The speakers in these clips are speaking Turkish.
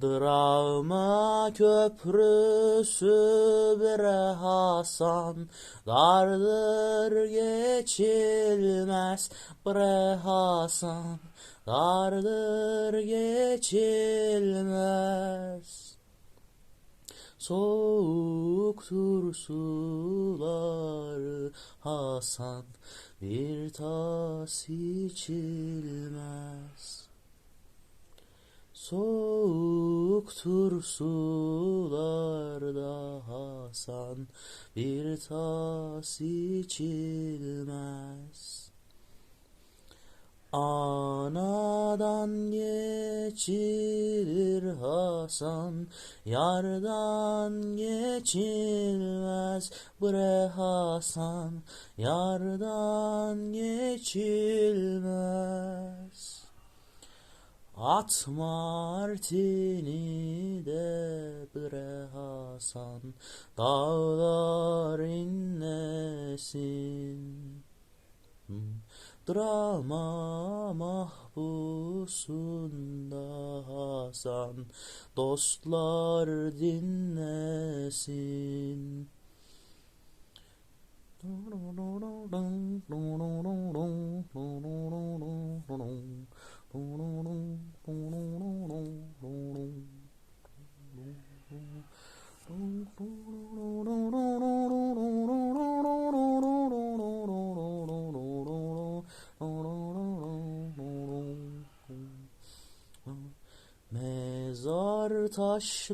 Drama köprüsü bre Hasan Dardır geçilmez bre Hasan Dardır geçilmez. Soğuktur suları Hasan Bir tas içilmez Soğuktur sularda Hasan bir tas içilmez. Anadan geçilir Hasan, yardan geçilmez bre Hasan, yardan geçilmez. At martini de bre Hasan Dağlar inlesin Drama mahpusunda Hasan Dostlar dinlesin Mezar taşlarını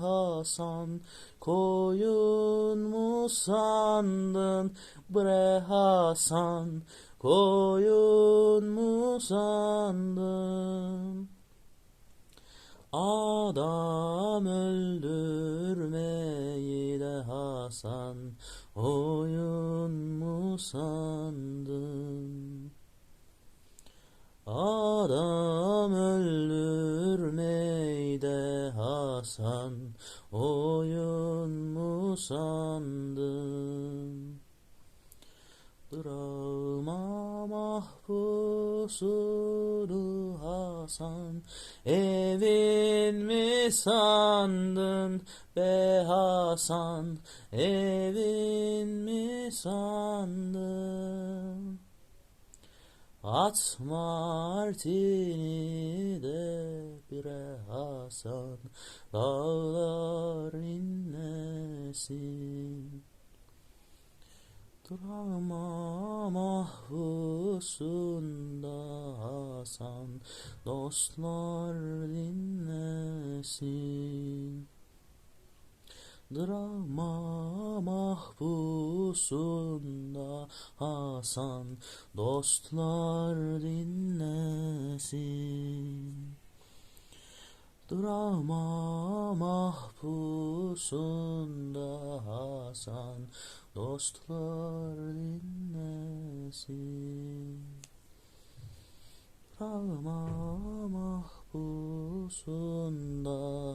Hasan koyun mu sandın bre Hasan koyun mu sandın Adam öldürmeyi de Hasan oyun mu sandın Adam öldürmeyi de Hasan oyun mu sandın? Drama mahpusunu Hasan Evin mi sandın be Hasan? Evin mi sandın? At martini de bire Hasan Dağlar inlesin Drama mahpusunda Hasan Dostlar dinlesin. Drama mahpusunda Hasan Dostlar dinlesin. Drama mahpusunda Hasan Dostlar dinlesin. Drama mahpusunda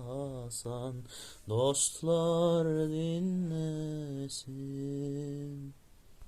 Hasan. Dostlar dinlesin